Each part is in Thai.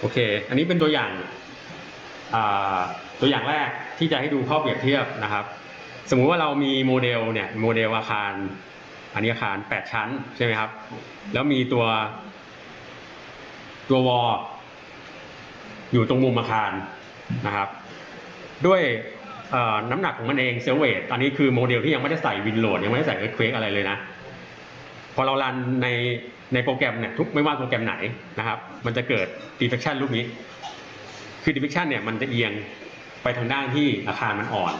โอเค อันนี้เป็นตัวอย่างตัวอย่างแรกที่จะให้ดูข้อเปรียบเทียบนะครับ สมมุติว่าเรามีโมเดลเนี่ยโมเดลอาคาร อันนี้อาคาร 8 ชั้นใช่ไหมครับ แล้วมีตัว ตัววออยู่ตรงมุมอาคารนะครับ ด้วยน้ำหนักของมันเองเซลเวตอันนี้คือโมเดลที่ยังไม่ได้ใส่วินโหลดยังไม่ได้ใส่เอิร์ธเควกอะไรเลยนะ พอเรารันใน ในโปรแกรมเนี่ยทุกไม่ว่าโปรแกรมไหนนะครับ มันจะเกิด deflection รูปนี้ คือ deflection เนี่ยมันจะเอียงไปทางด้านที่อาคารมันอ่อน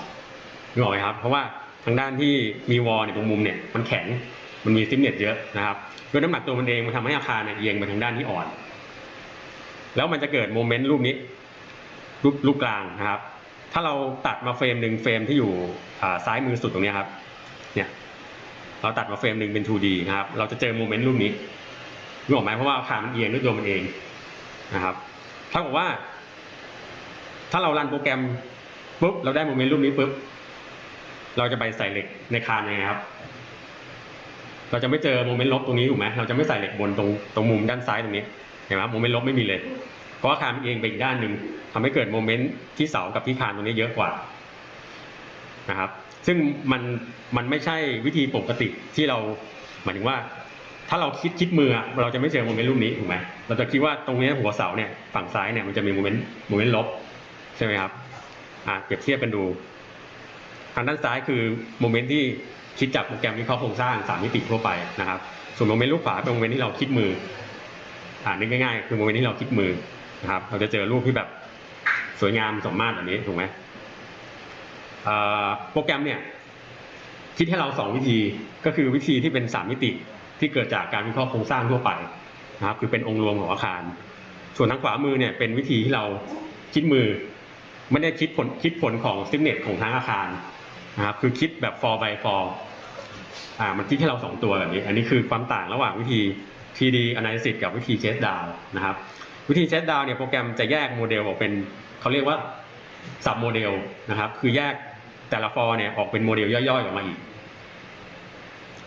นึกออกไหมครับ เพราะว่าทางด้านที่มีวอลเนี่ยตรงมุมเนี่ยมันแข็งมันมีซิมเนตเยอะนะครับด้วยน้ำหนักตัวมันเองมันทำให้อาคารเนี่ยเอียงไปทางด้านที่อ่อน แล้วมันจะเกิดโมเมนต์รูปนี้ รูปรูปกลางนะครับ ถ้าเราตัดมาเฟรมหนึ่งเฟรมที่อยู่ซ้ายมือสุดตรงนี้ครับ เนี่ย เราตัดมาเฟรมหนึ่งเป็น 2D นะครับ เราจะเจอโมเมนต์รูปนี้ รู้ออกไหมเพราะว่าอาคารมันเอียงด้วยตัวมันเองนะครับถ้าบอกว่า ถ้าเรารันโปรแกรมปุ๊บเราได้โมเมนต์รูปนี้ปุ๊บเราจะไปใส่เหล็กในคานยังไงครับ เราจะไม่เจอโมเมนต์ลบตรงนี้ถูกไหมเราจะไม่ใส่เหล็กบนตรงตรงมุมด้านซ้ายตรงนี้เห็นไหมโมเมนต์ลบไม่มีเลย เพราะอาคารมันเอียงไปอีกด้านหนึ่งทำให้เกิดโมเมนต์ที่เสากับที่คานตรงนี้เยอะกว่านะครับ ซึ่งมันมันไม่ใช่วิธีปกติที่เราหมายถึงว่า ถ้าเราคิดคิดมือเราจะไม่เจอโมเมนต์รูปนี้ถูกไหมเราจะคิดว่าตรงนี้หัวเสาเนี่ยฝั่งซ้ายเนี่ยมันจะมีโมเมนต์โมเมนต์ลบใช่ไหมครับอะเปรียบเทียบกันดูทางด้านซ้ายคือโมเมนต์ที่คิดจากโปรแกรมวิเคราะห์โครงสร้างสามมิติทั่วไปนะครับ ส่วนโมเมนต์รูปขวาเป็นโมเมนต์ที่เราคิดมืออ่านึกง่ายๆคือโมเมนต์ที่เราคิดมือนะครับ เราจะเจอรูปที่แบบสวยงามสมมาตรแบบนี้ถูกไหมโปรแกรมเนี่ยคิดให้เราสองวิธีก็คือวิธีที่เป็นสามมิติ ที่เกิดจากการวิเคราะห์โครงสร้างทั่วไปนะครับ คือเป็นองค์รวมของอาคาร ส่วนทางขวามือเนี่ยเป็นวิธีที่เราคิดมือ ไม่ได้คิดผลคิดผลของซิมเน็ตของทั้งอาคารนะครับ คือคิดแบบ for by for อ่ามันคิดให้เราสองตัวแบบนี้ อันนี้คือความต่างระหว่างวิธี 3D analysis กับวิธี chase down นะครับ วิธี chase down เนี่ยโปรแกรมจะแยกโมเดลออกเป็นเขาเรียกว่า sub โมเดลนะครับ คือแยกแต่ละ for เนี่ยออกเป็นโมเดลย่อยๆออกมาอีก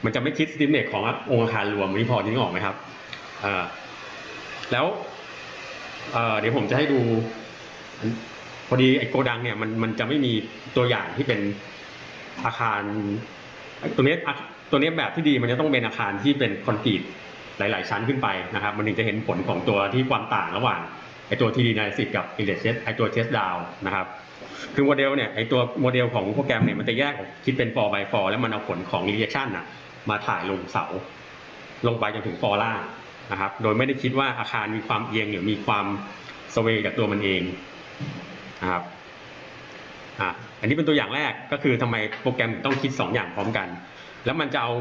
มันจะไม่คิดซิมเน็ตขององค์อาคารรวมนี่พอที่นึกออกไหมครับแล้วเดี๋ยวผมจะให้ดู พอดีไอ้โกดังเนี่ยมันมันจะไม่มีตัวอย่างที่เป็นอาคาร ตัวเนี้ยตัวเนี้ยแบบที่ดีมันจะต้องเป็นอาคารที่เป็นคอนกรีตหลาย ๆ ชั้นขึ้นไปนะครับ มันถึงจะเห็นผลของตัวที่ความต่างระหว่างไอ้ตัว 3D analysis กับ index test ไอ้ตัว test down นะครับคือโมเดลเนี่ยไอ้ตัวโมเดลของโปรแกรมเนี่ยมันจะแยกออกคิดเป็น for by for แล้วมันเอาผลของ reaction น่ะ มาถ่ายลงเสา ลงไปจนถึง for ล่างนะครับ โดยไม่ได้คิดว่าอาคารมีความเอียงหรือมีความสเวจากตัวมันเองนะครับอะอันนี้เป็นตัวอย่างแรกก็คือทำไมโปรแกรมต้องคิด 2 อย่างพร้อมกัน แล้วมันจะเอา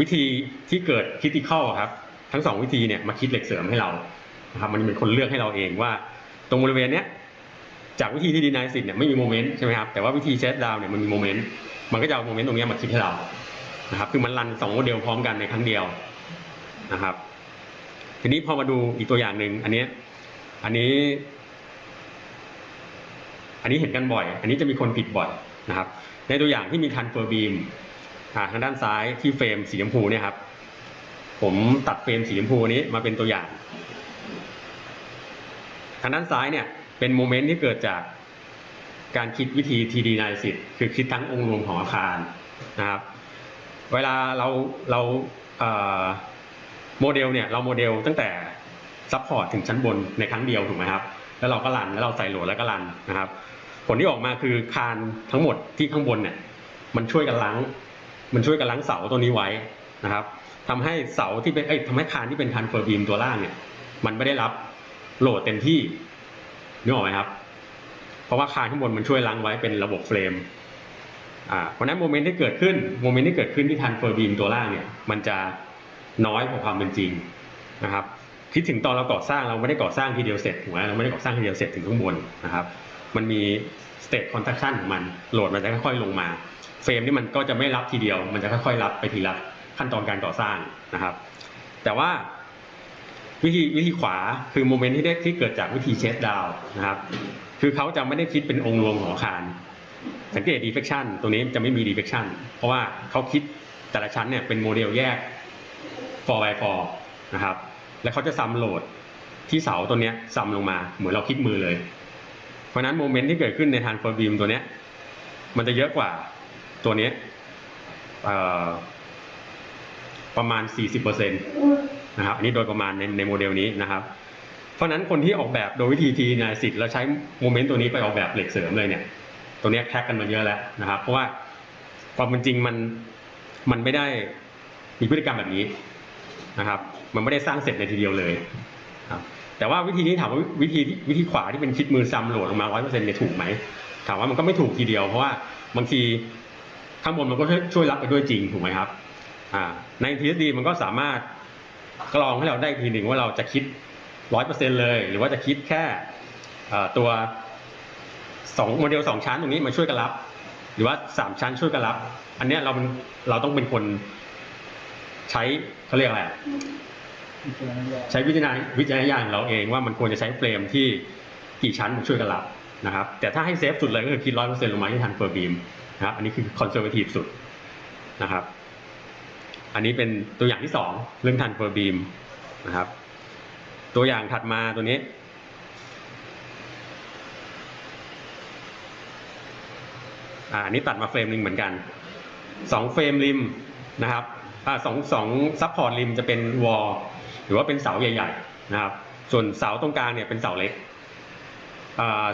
วิธีที่เกิดคิติคอลครับ ทั้งสองวิธีเนี่ยมาคิดเหล็กเสริมให้เรานะครับมันเป็นคนเลือกให้เราเองว่า ตรงบริเวณเนี้ยจากวิธีที่ดีนายสิทธิ์เนี่ยไม่มีโมเมนต์ใช่ไหมครับแต่ว่าวิธีเชดดาวเนี่ยมันมีโมเมนต์มันก็จะเอาโมเมนต์ตรงนี้มาคิดให้เรา นะครับคือมันรันสองโมเดลพร้อมกันในครั้งเดียวนะครับ ทีนี้พอมาดูอีกตัวอย่างหนึ่งอันนี้อันนี้ อันนี้เห็นกันบ่อย อันนี้จะมีคนผิดบ่อยนะครับ ในตัวอย่างที่มีทันเฟอร์บีมทางด้านซ้ายที่เฟรมสีชมพูเนี่ยครับผมตัดเฟรมสีชมพูนี้มาเป็นตัวอย่าง ทางด้านซ้ายเนี่ยเป็นโมเมนต์ที่เกิดจากการคิดวิธี TD analysis คือคิดทั้งองค์รวมของอาคารนะครับ เวลาเราเราโมเดลเนี่ยเราโมเดลตั้งแต่ซัพพอร์ตถึงชั้นบนในครั้งเดียวถูกไหมครับ แล้วเราก็รันแล้วเราใส่โหลดแล้วก็รันนะครับ ผลที่ออกมาคือคานทั้งหมดที่ข้างบนเนี่ยมันช่วยกันล้าง มันช่วยกันล้างเสาตัวนี้ไว้นะครับทำให้เสาที่เป็นเอ้ยทำให้คานที่เป็นคันเฟอร์บีมตัวล่างเนี่ย มันไม่ได้รับโหลดเต็มที่นึกออกไหมครับ เพราะว่าคานข้างบนมันช่วยล้างไว้เป็นระบบเฟรม เพราะนั้นโมเมนต์ที่เกิดขึ้นโมเมนต์ที่เกิดขึ้นที่ทันเฟอร์บีมตัวล่างเนี่ยมันจะน้อยกว่าความเป็นจริงนะครับคิดถึงตอนเราก่อสร้างเราไม่ได้ก่อสร้างทีเดียวเสร็จถูกไหมเราไม่ได้ก่อสร้างทีเดียวเสร็จถึงข้างบนนะครับมันมี state contraction ของมันโหลดมันจะค่อยๆลงมาเฟรมนี่มันก็จะไม่รับทีเดียวมันจะค่อยๆรับไปทีละขั้นตอนการก่อสร้างนะครับ แต่ว่าวิธีวิธีขวาคือโมเมนต์ที่ได้ที่เกิดจากวิธีเชสดาวนะครับคือเขาจะไม่ได้คิดเป็นองค์รวมของอาคาร สังเกต deflection ตัวนี้จะไม่มี deflection เพราะว่าเขาคิดแต่ละชั้นเนี่ยเป็นโมเดลแยก for by for นะครับ แล้วเขาจะซ้ำโหลดที่เสาตัวเนี้ยซ้ำลงมาเหมือนเราคลิกมือเลย เพราะนั้นโมเมนต์ที่เกิดขึ้นในทานฟอร์บีมตัวเนี้ยมันจะเยอะกว่าตัวเนี้ยเอ่อประมาณ 40%นะครับ อันนี้โดยประมาณในในโมเดลนี้นะครับ เพราะนั้นคนที่ออกแบบโดยวิธีทีนาสิทธิ์แล้วใช้โมเมนต์ตัวนี้ไปออกแบบเหล็กเสริมเลยเนี่ย ตัวนี้ยแคกกันมาเยอะแล้วนะครับ เพราะว่าความเป็นจริงมันมันไม่ได้มีพฤติกรรมแบบนี้นะครับ มันไม่ได้สร้างเสร็จในทีเดียวเลยครับแต่ว่าวิธีนี้ถามว่าวิธีวิธีขวาที่เป็นคิดมือซ้ำโหลดลงมาร้อยเปอร์เซ็นต์เนี่ยถูกไหมถามว่ามันก็ไม่ถูกทีเดียวเพราะว่าบางทีข้างบนมันก็ช่วยรับไปด้วยจริงถูกไหมครับอ่าในทฤษฎีมันก็สามารถกรองให้เราได้ทีหนึ่งว่าเราจะคิดร้อยเปอร์เซ็นเลย หรือว่าจะคิดแค่ตัว สองโมเดลสองชั้นตรงนี้มาช่วยกันรับ หรือว่าสามชั้นช่วยกันรับ อันเนี้ยเราเป็นเราต้องเป็นคนใช้เขาเรียกอะไรอะใช้วิจารณวิจารณญาณของเราเองว่ามันควรจะใช้เฟรมที่กี่ชั้นมาช่วยกันรับนะครับ แต่ถ้าให้เซฟสุดเลยก็คือคิดร้อยเปอร์เซ็นต์ลงมาที่ทันเฟอร์บีมนะครับอันนี้คือคอนเซอร์เวทีฟสุดนะครับ อันนี้เป็นตัวอย่างที่สองเรื่องทันเฟอร์บีมนะครับ ตัวอย่างถัดมาตัวนี้ อันนี้ตัดมาเฟรมหนึ่งเหมือนกันสองเฟรมริมนะครับอสองสองซัพพอร์ตริมจะเป็นวอลหรือว่าเป็นเสาใหญ่ๆนะครับ ส่วนเสาตรงกลางเนี่ยเป็นเสาเล็ก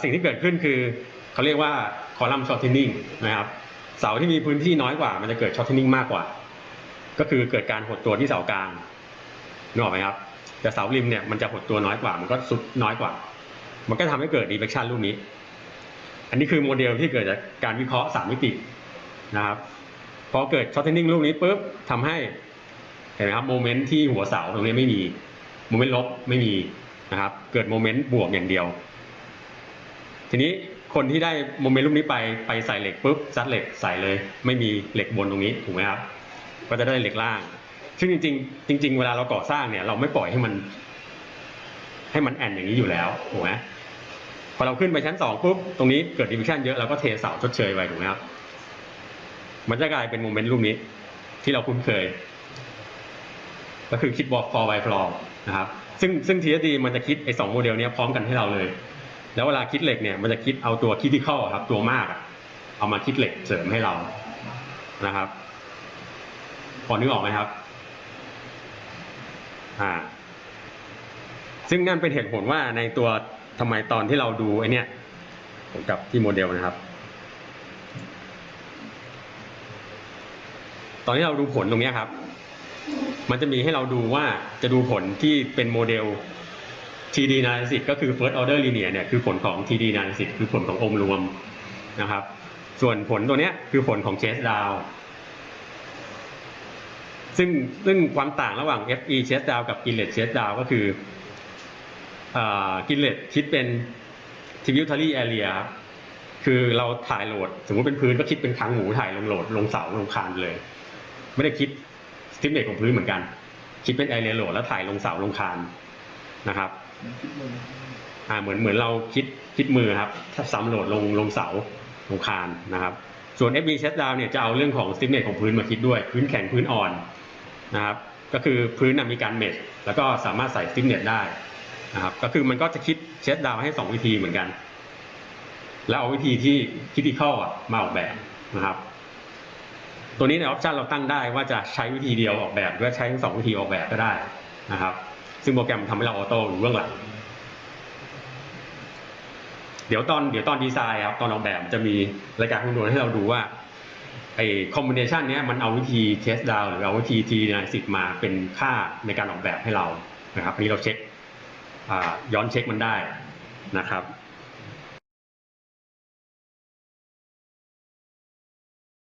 สิ่งที่เกิดขึ้นคือเขาเรียกว่าคอลัมน์ช็อตเทนนิ่งนะครับ เสาที่มีพื้นที่น้อยกว่า มันจะเกิดช็อตเทนนิ่งมากกว่า ก็คือเกิดการหดตัวที่เสากลางนึกออกไหมครับ แต่เสาริมเนี่ยมันจะหดตัวน้อยกว่า มันก็สุดน้อยกว่า มันก็ทำให้เกิดดีเฟคชันรูปนี้ อันนี้คือโมเดลที่เกิดจากการวิเคราะห์สามมิตินะครับพอเกิดช็อตเทนนิ่งลูกนี้ปุ๊บทำให้เห็นไหมครับโมเมนต์ที่หัวเสาตรงนี้ไม่มีโมเมนต์ลบไม่มีนะครับ เกิดโมเมนต์บวกอย่างเดียว ทีนี้คนที่ได้โมเมนต์ลูกนี้ไปไปใส่เหล็กปุ๊บซัดเหล็กใส่เลย ไม่มีเหล็กบนตรงนี้ถูกไหมครับ ก็จะได้เหล็กล่าง ซึ่งจริง ๆ จริง ๆ เวลาเราก่อสร้างเนี่ยเราไม่ปล่อยให้มัน ให้มันแอนอย่างนี้อยู่แล้วถูกไหม พอเราขึ้นไปชั้นสองปุ๊บตรงนี้เกิดดิวิชันเยอะเราก็เทเสาชดเชยไปถูกไหมครับ มันจะกลายเป็นโมเมนต์รูปนี้ ที่เราคุ้นเคย ก็คือคิดบอก for by floor นะครับ ซึ่งซึ่ง TSD มันจะคิดไอ้สองโมเดลนี้พร้อมกันให้เราเลย แล้วเวลาคิดเหล็กเนี่ยมันจะคิดเอาตัว critical ครับ ตัวมากอะเอามาคิดเหล็กเสริมให้เรานะครับ พอนึกออกไหมครับ อ่า ซึ่งนั่นเป็นเหตุผลว่าในตัว ทำไมตอนที่เราดูไอเนี้ยผมกลับที่โมเดลนะครับ ตอนที่เราดูผลตรงเนี้ยครับ มันจะมีให้เราดูว่าจะดูผลที่เป็นโมเดล TD analysis ก็คือ first order linear เนี่ยคือผลของ TD analysis คือผลขององค์รวมนะครับ ส่วนผลตัวเนี้ยคือผลของ chase down ซึ่งซึ่งความต่างระหว่าง FE chase down กับ inlet chase down ก็คือ อ่า inlet คิดเป็น tributary area ครับคือเราถ่ายโหลด สมมติเป็นพื้นก็คิดเป็นครั้งหมูถ่ายลงโหลด ลงเสาลงคานเลย ไม่ได้คิดสติมเนตของพื้นเหมือนกัน คิดเป็น area load แล้วถ่ายลงเสาลงคานนะครับอ่าเหมือนเหมือนเราคิดคิดมือครับถ้าซ้ำโหลดลงลงเสาลงคานนะครับส่วน FB Shut Down เนี่ยจะเอาเรื่องของ stiffness ของพื้นมาคิดด้วย พื้นแข็งพื้นอ่อนนะครับก็คือพื้นนะมีการเมชแล้วก็สามารถใส่ stiffness ได้ นะครับก็คือมันก็จะคิด Shut Down ให้ 2 วิธีเหมือนกัน แล้วเอาวิธีที่ critical อะมาออกแบบนะครับ ตัวนี้ในออปชันเราตั้งได้ว่าจะใช้วิธีเดียวออกแบบหรือว่าใช้ทั้งสองวิธีออกแบบก็ได้นะครับ ซึ่งโปรแกรมทำให้เราออโต้อยู่เบื้องหลังเดี๋ยวตอนเดี๋ยวตอนดีไซน์ครับตอนออกแบบจะมีรายการคำนวณให้เราดูว่าไอ้คอมบิเนชันนี้มันเอาวิธีเทสดาวหรือเอาวิธีทีนสิบมาเป็นค่าในการออกแบบให้เรานะครับอันนี้เราเช็ค ย้อนเช็คมันได้นะครับ